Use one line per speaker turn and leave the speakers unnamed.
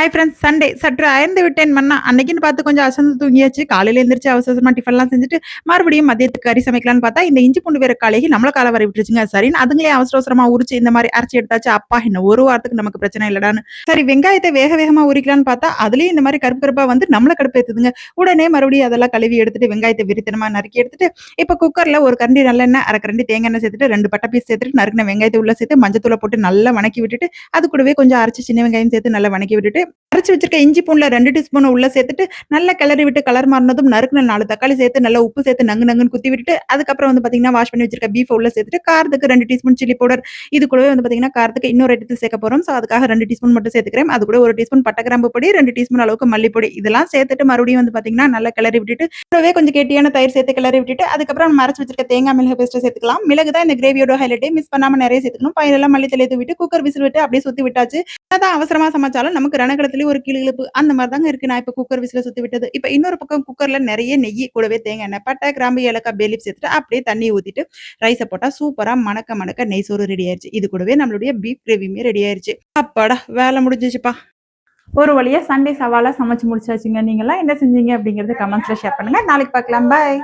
Hi friends Sunday சற்று அயர்ந்து விட்டேன் மண்ணா அன்னைக்குன்னு பார்த்து கொஞ்சம் அசந்து தூங்கியாச்சு. காலையில எழுந்திரிச்சு அவசரமா டிஃபன்லாம் செஞ்சுட்டு மறுபடியும் மதியத்துக்கு கறி சமைக்கலாம்னு பார்த்தா இந்த இஞ்சி பூண்டு வேற காலைக்கு நம்மள கால வர விட்டுருச்சுங்க. சரின்னு அதுங்களே அவசர அவசரமா உரிச்சு இந்த மாதிரி அரைச்சி எடுத்தாச்சு. அப்பா என்ன ஒரு வாரத்துக்கு நமக்கு பிரச்சனை இல்லடான்னு. சரி வெங்காயத்தை வேக வேகமா உரிக்கலாம்னு பார்த்தா அதுலயும் இந்த மாதிரி கருப்பு கருப்பா வந்து நம்மள கடுப்பேத்துதுங்க. உடனே மறுபடியும் அதெல்லாம் கழுவி எடுத்துட்டு வெங்காயத்தை விரித்தனமா நறுக்கி எடுத்துட்டு இப்ப குக்கர்ல ஒரு கரண்டி நல்லெண்ணெய் அரை கரண்டி தேங்காய் எண்ணெய் சேர்த்துட்டு ரெண்டு பட்டை பீஸ் சேர்த்துட்டு நறுக்கின வெங்காயத்தை உள்ள சேர்த்து மஞ்சத்தூளை போட்டு நல்லா வணக்கி விட்டுட்டு அது கூடவே கொஞ்சம் அரைச்சி சின்ன வெங்காயம் சேர்த்து நல்லா வணக்கி விட்டுட்டு அரைச்சி வச்சிருக்க இஞ்சி பூண்டுல ரெண்டு டீஸ்பூன் உள்ள சேர்த்துட்டு நல்லா கிளறி விட்டு கலர் மாறினதும் நறுக்குன நாலு தக்காளி சேர்த்து நல்லா உப்பு சேர்த்து நங்கு நங்குன்னு குத்தி விட்டுட்டு அதுக்கப்புறம் வந்து பாத்தீங்கன்னா வாஷ் பண்ணி வச்சிருக்க பீஃப் உள்ள சேர்த்துட்டு காரத்துக்கு ரெண்டு டீஸ்பூன் சில்லி பவுடர் இது கூடவே வந்து பாத்தீங்கன்னா காரத்துக்கு இன்னொரு எடுத்து சேர்க்க போறோம். ஸோ அதுக்காக ரெண்டு டீஸ்பூன் மட்டும் சேர்த்துக்கிறேன். அது கூட ஒரு டீஸ்பூன் பட்டகிராம்பு பொடி ரெண்டு டீஸ்பூன் அளவுக்கு மல்லிப்பொடி. இதெல்லாம் சேர்த்துட்டு மறுபடியும் வந்து பாத்தீங்கன்னா நல்லா கிளறி விட்டுட்டு கூடவே கொஞ்சம் கெட்டியான தயிர் சேர்த்து கிளறி விட்டுட்டு அதுக்கப்புறம் நம்ம அரைச்சு வச்சிருக்க தேங்காய் மிளகு பேஸ்ட்டை சேர்த்துக்கலாம். மிளகு தான் இந்த கிரேவியோட ஹைலைட்டே மிஸ் பண்ணாம நிறைய சேர்த்துக்கணும். ஃபைனலாக மல்லி தெளித்து விட்டு குக்கர் விசில் விட்டு அப்படியே சுத்தி விட்டாச்சு. அதான் அவசரமா சமைச்சாலும் நமக்கு ரணக்கலத்துலயும் ஒரு கீழ் அந்த மாதிரி தாங்க இருக்கு. நான் இப்ப குக்கர் விசில சுத்தி விட்டது. இப்ப இன்னொரு பக்கம் குக்கர்ல நிறைய நெய் கூடவே தேங்காய் எண்ணெய் பட்டை கிராம்பு ஏலக்காய் பேலிப் சேர்த்துட்டு அப்படியே தண்ணி ஊத்திட்டு ரைஸை போட்டா சூப்பரா மணக்க மணக்க நெய் சோறு ரெடி ஆயிருச்சு. இது கூடவே நம்மளுடைய பீஃப் கிரேவியுமே ரெடி ஆயிருச்சு. அப்பாடா வேலை முடிஞ்சிச்சுப்பா ஒரு வழியா சண்டே சவாலா சமைச்சு முடிச்சாச்சுங்க. நீங்களாம் என்ன செஞ்சீங்க அப்படிங்கறது கமெண்ட்ஸ்ல ஷேர் பண்ணுங்க. நாளைக்கு பார்க்கலாம். பாய்